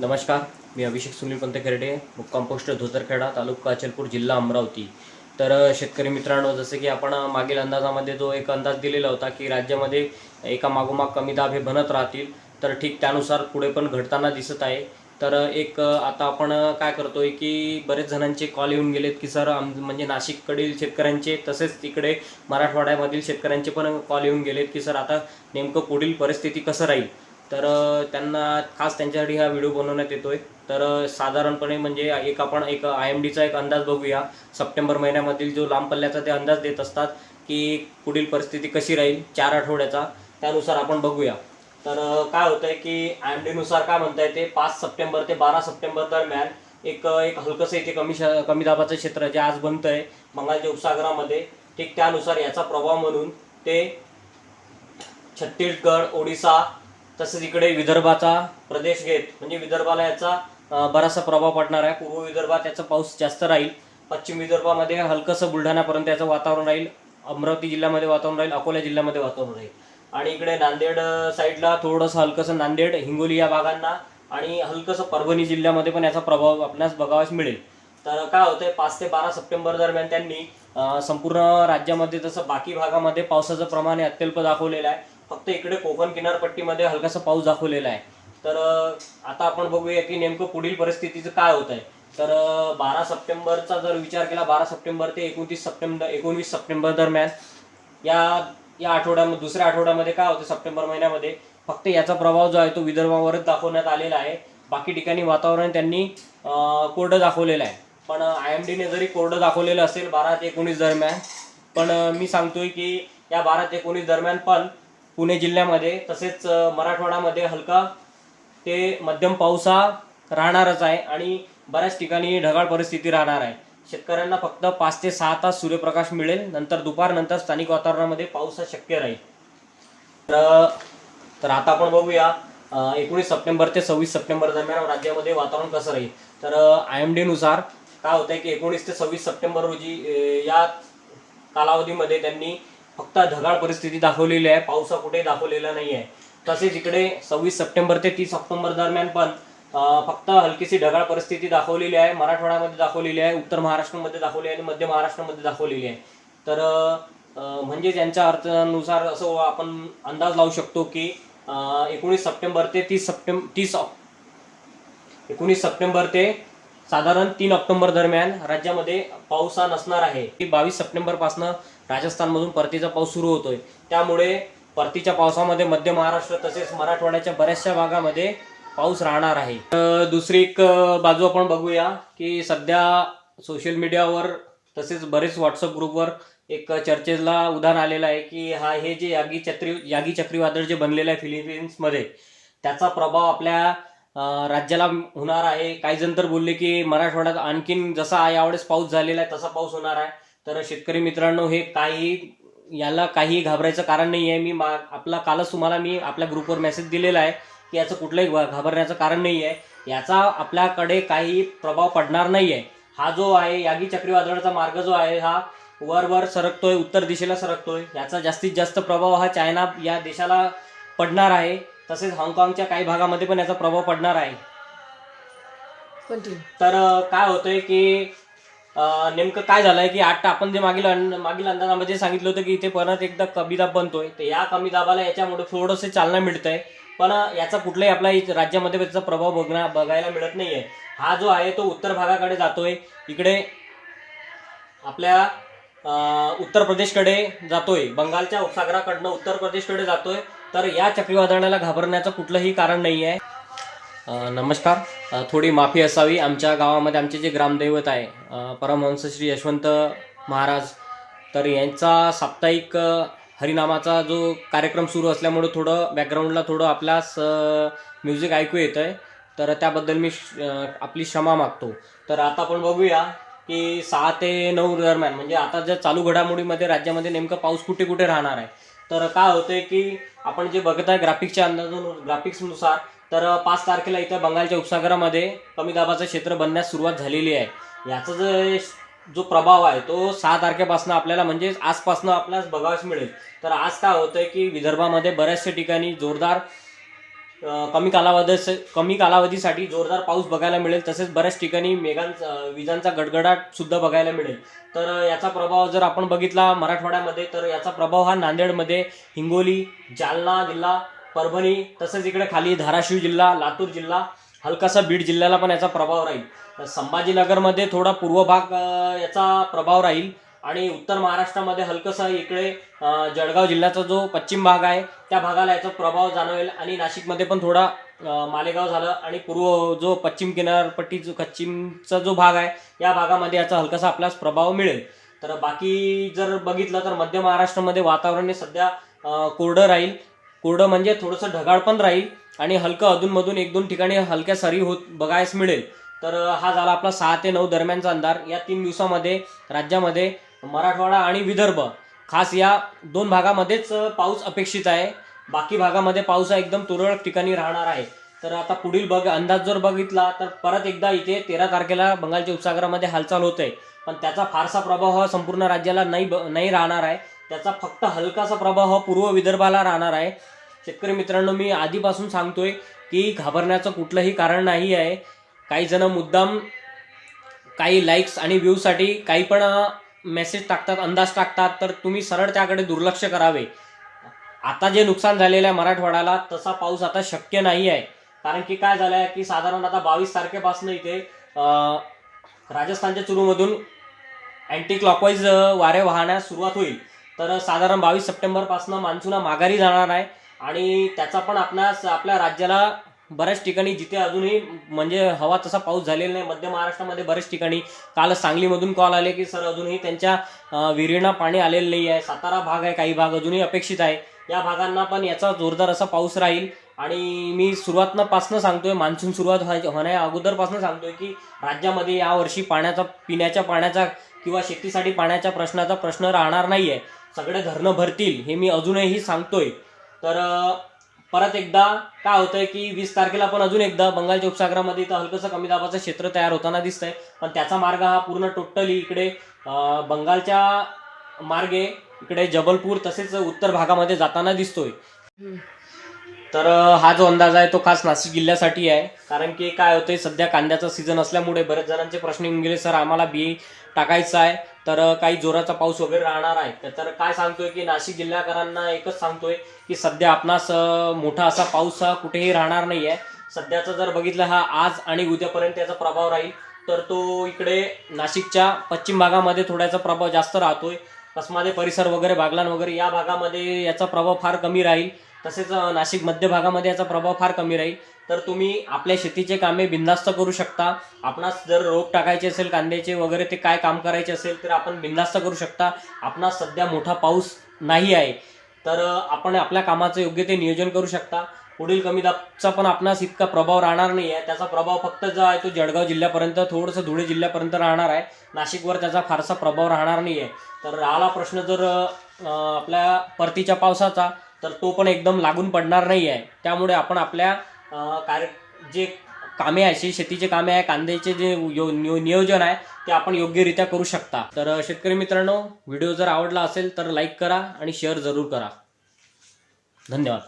नमस्कार मी अभिषेक सुनील पंत खेरडे मुक्काम पोस्ट धोतरखेडा तालुका अचलपूर जिल्हा अमरावती. तर शेतकरी मित्रांनो जसं की आपण मागील अंदाजामध्ये जो एक अंदाज दिलेला होता की राज्यामध्ये एका मागोमाग कमी दाब हे बनत राहतील तर ठीक त्यानुसार पुढे पण घडताना दिसत आहे. तर एक आता आपण काय करतोय की बरेच जणांचे कॉल येऊन गेलेत की सर आम म्हणजे नाशिककडील शेतकऱ्यांचे तसेच तिकडे मराठवाड्यामधील शेतकऱ्यांचे पण कॉल येऊन गेलेत की सर आता नेमकं पुढील परिस्थिती कसं राहील? तर त्यांना खास त्यांच्यासाठी हा व्हिडिओ बनवण्यात येतोय. तर साधारणपणे म्हणजे एक आपण एक आय एम डीचा एक अंदाज बघूया. सप्टेंबर महिन्यामधील जो लांब पल्ल्याचा ते अंदाज देत असतात की पुढील परिस्थिती कशी राहील चार आठवड्याचा त्यानुसार आपण बघूया. तर काय होतं आहे की आय एम डीनुसार काय म्हणता येते पाच सप्टेंबर ते बारा सप्टेंबर दरम्यान एक एक हलकंसं इथे कमी श- कमी दाबाचं क्षेत्र जे आज बनतंय बंगालच्या उपसागरामध्ये ठीक त्यानुसार याचा प्रभाव म्हणून ते छत्तीसगड ओडिसा तसेच इकडे विदर्भाचा प्रदेश घेत म्हणजे विदर्भाला याचा बराचसा प्रभाव पडणार आहे. पूर्व विदर्भात याचा पाऊस जास्त राहील. पश्चिम विदर्भामध्ये हलकंसं बुलढाण्यापर्यंत याचं वातावरण राहील. अमरावती जिल्ह्यामध्ये वातावरण राहील अकोला जिल्ह्यामध्ये वातावरण राहील. आणि इकडे नांदेड साईडला थोडंसं हलकंसं नांदेड हिंगोली या भागांना आणि हलकंसं परभणी जिल्ह्यामध्ये पण याचा प्रभाव आपल्यास बघावास मिळेल. तर काय होतंय पाच ते बारा सप्टेंबर दरम्यान त्यांनी संपूर्ण राज्यामध्ये जसं बाकी भागामध्ये पावसाचं प्रमाण हे अत्यल्प दाखवलेलं आहे. फक्त इकडे कोकण किनारपट्टीमध्ये हलकासा पाऊस दाखवलेला आहे. तर आता आपण बघूया की नेमकं पुढील परिस्थितीचं काय होत आहे. तर बारा सप्टेंबरचा जर विचार केला बारा सप्टेंबर ते एकोणतीस सप्टेंबर एकोणवीस सप्टेंबर दरम्यान या या आठवड्यामध्ये दुसऱ्या आठवड्यामध्ये काय होतं सप्टेंबर महिन्यामध्ये? फक्त याचा प्रभाव जो आहे तो विदर्भावरच दाखवण्यात आलेला आहे. बाकी ठिकाणी वातावरण त्यांनी कोरडं दाखवलेलं आहे. पण आय एम डीने जरी कोरडं दाखवलेलं असेल बारा ते एकोणीस दरम्यान पण मी सांगतोय की या बारा ते एकोणीस दरम्यान पण पुणे जिल्ह्यामध्ये तसेच मराठवाड्यामध्ये हलका ते मध्यम पाऊस हा राहणारच आहे आणि बऱ्याच ठिकाणी ढगाळ परिस्थिती राहणार आहे. शेतकऱ्यांना फक्त पाच ते सहा तास सूर्यप्रकाश मिळेल नंतर दुपारनंतर स्थानिक वातावरणामध्ये पाऊस हा शक्य राहील. तर तर आता आपण बघूया एकोणीस सप्टेंबर ते सव्वीस सप्टेंबर दरम्यान राज्यामध्ये वातावरण कसं राहील. तर आय एम डीनुसार काय होतंय की एकोणीस ते सव्वीस सप्टेंबर रोजी या कालावधीमध्ये त्यांनी फक्त ढगाळ परिस्थिती दाखवलेली आहे. पाऊस कुठे दाखवलेला नाही आहे तसेच इकडे सव्वीस सप्टेंबर ते तीस ऑक्टोबर दरम्यान पण फक्त हलकीशी ढगाळ परिस्थिती दाखवलेली आहे. मराठवाड्यामध्ये दाखवलेली आहे. उत्तर महाराष्ट्रामध्ये दाखवली आहे आणि मध्य महाराष्ट्रामध्ये दाखवलेली आहे. तर म्हणजे त्यांच्या अर्थानुसार असं आपण अंदाज लावू शकतो की एकोणीस सप्टेंबर ते तीस सप्टेंबर तीस एकोणीस सप्टेंबर ते साधारण तीन ऑक्टोबर दरम्यान राज्यामध्ये पाऊस हा नसणार आहे. बावीस सप्टेंबरपासनं राजस्थानमधून परतीचा पाऊस सुरू होतोय. त्यामुळे परतीच्या पावसामध्ये मध्य महाराष्ट्र तसेच मराठवाड्याच्या बऱ्याचशा भागामध्ये पाऊस राहणार आहे. तर दुसरी एक बाजू आपण बघूया की सध्या सोशल मीडियावर तसेच बरेच व्हॉट्सअप ग्रुपवर एक चर्चेला उदाहरण आलेलं आहे की हा हे जे यागी चक्री यागी चक्रीवादळ जे बनलेलं आहे फिलिपिन्समध्ये त्याचा प्रभाव आपल्या राज्याला होणार आहे. काही जण तर बोलले की मराठवाड्यात आणखीन जसा यावेळेस पाऊस झालेला आहे तसा पाऊस होणार आहे. तर शेतकरी मित्रांनो हे काही याला काही घाबरायचं कारण नाही आहे मी मा आपला कालच तुम्हाला मी आपल्या ग्रुपवर मेसेज दिलेला आहे की याचं कुठलंही घाबरण्याचं कारण नाही आहे याचा आपल्याकडे काही प्रभाव पडणार नाही आहे हा जो आहे यागी चक्रीवादळाचा मार्ग जो आहे हा वर वर सरकतोय उत्तर दिशेला सरकतोय. याचा जास्तीत जास्त प्रभाव हा चायना या देशाला पडणार आहे. तसेच हाँगकाँगच्या काही भागामध्ये पण याचा प्रभाव पडणार आहे. तर काय होतंय की नेमकं काय झालंय की आता आपण जे मागील मागील अंदाजामध्ये सांगितलं होतं की इथे परत एकदा कमी दाब बनतोय तर या कमी दाबाला याच्यामुळे थोडंसं चालना मिळतंय. पण याचा कुठलाही आपल्या राज्यामध्ये त्याचा प्रभाव बघण्या बघायला मिळत नाहीये. हा जो आहे तो उत्तर भागाकडे जातोय. इकडे आपल्या उत्तर प्रदेशकडे जातोय. बंगालच्या उपसागराकडनं उत्तर प्रदेशकडे जातोय. तर या चक्रीवादळाला घाबरण्याचं कुठलंही कारण नाही आहे नमस्कार. थोडी माफी असावी. आमच्या गावामध्ये आमचे जे ग्रामदैवत आहे परमहंस श्री यशवंत महाराज तर यांचा साप्ताहिक हरिनामाचा जो कार्यक्रम सुरू असल्यामुळे थोडं बॅकग्राऊंडला थोडं आपल्यास म्युझिक ऐकू येतं आहे तर त्याबद्दल मी श- आपली क्षमा मागतो. तर आता आपण बघूया की सहा ते नऊ दरम्यान म्हणजे आता ज्या चालू घडामोडीमध्ये राज्यामध्ये नेमकं पाऊस कुठे कुठे राहणार आहे? तर काय होतंय की आपण जे बघत आहे ग्राफिक्सच्या अंदाजून ग्राफिक्सनुसार तर पाच तारखेला इथं बंगालच्या उपसागरामध्ये कमी दाबाचं क्षेत्र बनण्यास सुरुवात झालेली आहे. याचा जो जो प्रभाव आहे तो सहा तारखेपासून आपल्याला म्हणजे आजपासून आपल्याला बघावयास मिळेल. तर आज काय होतंय की विदर्भामध्ये बऱ्याचशा ठिकाणी जोरदार कमी कालावधी कमी कालावधीसाठी जोरदार पाऊस बघायला मिळेल. तसेच बऱ्याच ठिकाणी मेघांचा विजांचा गडगडाट सुद्धा बघायला मिळेल. तर याचा प्रभाव जर आपण बघितला मराठवाड्यामध्ये तर याचा प्रभाव हा नांदेडमध्ये हिंगोली जालना जिल्हा परभणी तसेच इकडे खाली धाराशिव जिल्हा लातूर जिल्हा हलकासा बीड जिल्ह्याला पण याचा प्रभाव राहील. तर संभाजीनगरमध्ये थोडा पूर्व भाग याचा प्रभाव राहील आणि उत्तर महाराष्ट्रामध्ये हलकसा इकडे जळगाव जिल्ह्याचा जो पश्चिम भाग आहे त्या भागाला याचा प्रभाव जाणवेल आणि नाशिकमध्ये पण थोडा मालेगाव झालं आणि पूर्व जो पश्चिम किनारपट्टी जो पश्चिमचा जो भाग आहे या भागामध्ये याचा हलकासा आपल्यास प्रभाव मिळेल. तर बाकी जर बघितलं तर मध्य महाराष्ट्रामध्ये वातावरण हे सध्या कोरडं राहील. कोरडं म्हणजे थोडंसं ढगाळ पण राहील आणि हलकं अधूनमधून एक दोन ठिकाणी हलक्या सरी होत बघायस मिळेल. तर हा झाला आपला सहा ते नऊ दरम्यानचा अंधार या तीन दिवसामध्ये राज्यामध्ये मराठवाडा आणि विदर्भ खास या दोन भागामध्येच पाऊस अपेक्षित आहे. बाकी भागामध्ये पाऊस हा एकदम तुरळक ठिकाणी राहणार आहे. तर आता पुढील बघ अंदाज जर बघितला तर परत एकदा इथे तेरा तारखेला बंगालच्या उपसागरामध्ये हालचाल होते पण त्याचा फारसा प्रभाव हा संपूर्ण राज्याला नाही ब- नाही राहणार आहे. त्याचा फक्त हलकासा प्रभाव हा पूर्व विदर्भाला राहणार आहे. शेतकरी मित्रांनो मी आधीपासून सांगतोय की घाबरण्याचं कुठलंही कारण नाही आहे. काही जण मुद्दाम काही लाईक्स आणि व्ह्यूसाठी काही पण मेसेज टाकतात अंदाज टाकतात तर तुम्ही सरळ त्याकडे दुर्लक्ष करावे. आता जे नुकसान झालेलं आहे मराठवाड्याला तसा पाऊस आता शक्य नाही आहे. कारण की काय झालं आहे की साधारण आता बावीस तारखेपासून इथे राजस्थानच्या चुरूमधून अँटी क्लॉकवाईज वारे वाहण्यास सुरुवात होईल. तर साधारण बावीस सप्टेंबरपासून मान्सून माघारी जाणार आहे. आणि त्याचा पण आपणास आपल्या राज्याला बऱ्याच ठिकाणी जिथे अजूनही म्हणजे हवा तसा पाऊस झालेला नाही मध्य महाराष्ट्रामध्ये बऱ्याच ठिकाणी. काल सांगलीमधून कॉल आले की सर अजूनही त्यांच्या विहिरींना पाणी आलेलं नाही आहे. सातारा भाग आहे काही भाग अजूनही अपेक्षित आहे. या भागांना पण याचा जोरदार असा पाऊस राहील. आणि मी सुरुवातपासून सांगतोय मान्सून सुरुवात होण्या अगोदरपासून सांगतोय की राज्यामध्ये यावर्षी पाण्याचा पिण्याच्या पाण्याचा किंवा शेतीसाठी पाण्याच्या प्रश्नाचा प्रश्न राहणार नाही आहे सगळे धरणं भरतील हे मी अजूनही सांगतोय. तर परत एकदा काय होतंय की वीस तारखेला पण अजून एकदा बंगालच्या उपसागरामध्ये इथं हलकंसं कमी दाबाचं क्षेत्र तयार होताना दिसतंय. पण त्याचा मार्ग हा पूर्ण टोटली इकडे बंगालच्या मार्गे इकडे जबलपूर तसेच उत्तर भागामध्ये जाताना दिसतोय. तर हा जो अंदाज आहे तो खास नाशिक जिल्ह्यासाठी आहे. कारण की काय होतंय सध्या कांद्याचा सीझन असल्यामुळे बरेच जणांचे प्रश्न येऊन गेले सर आम्हाला बी टाकायचं आहे तर काही जोराचा पाऊस वगैरे राहणार आहे. तर- तर काय सांगतोय की नाशिक जिल्ह्याकरांना एकच सांगतोय की सध्या आपणास मोठा असा पाऊस हा कुठेही राहणार नाही आहे सध्याचा जर बघितलं हा आज आणि उद्यापर्यंत याचा प्रभाव राहील तर तो इकडे नाशिकच्या पश्चिम भागामध्ये थोड्याचा प्रभाव जास्त राहतोय. कसमादे परिसर वगैरे बागलान वगैरे या भागामध्ये याचा प्रभाव फार कमी राहील. तसेच नाशिक मध्य भागामध्ये याचा प्रभाव फार कमी राहील. तर तुम्ही आपल्या शेतीचे कामे बिंदास्त करू शकता. आपणास जर रोप टाकायचे असेल कांद्याचे वगैरे ते काय काम करायचे असेल तर आपण बिंदास्त करू शकता. आपणास सध्या मोठा पाऊस नाही आहे. तर आपण आपल्या कामाचं योग्य ते नियोजन करू शकता. पुढील कमी दाबचा पण आपणास इतका प्रभाव राहणार नाही आहे त्याचा प्रभाव फक्त जो आहे तो जळगाव जिल्ह्यापर्यंत थोडंसं धुळे जिल्ह्यापर्यंत राहणार आहे. नाशिकवर त्याचा फारसा प्रभाव राहणार नाही आहे तर राहिला प्रश्न जर आपल्या परतीच्या पावसाचा तर तो पण एकदम लागून पडणार नाही आहे त्यामुळे आपण आपल्या कार्य जे कामे आहे शेतीचे कामे आहे कांद्याचे जे यो- नियोजन आहे ते आपण योग्यरित्या करू शकता. तर शेतकरी मित्रांनो व्हिडिओ जर आवडला असेल तर लाईक करा आणि शेअर जरूर करा. धन्यवाद.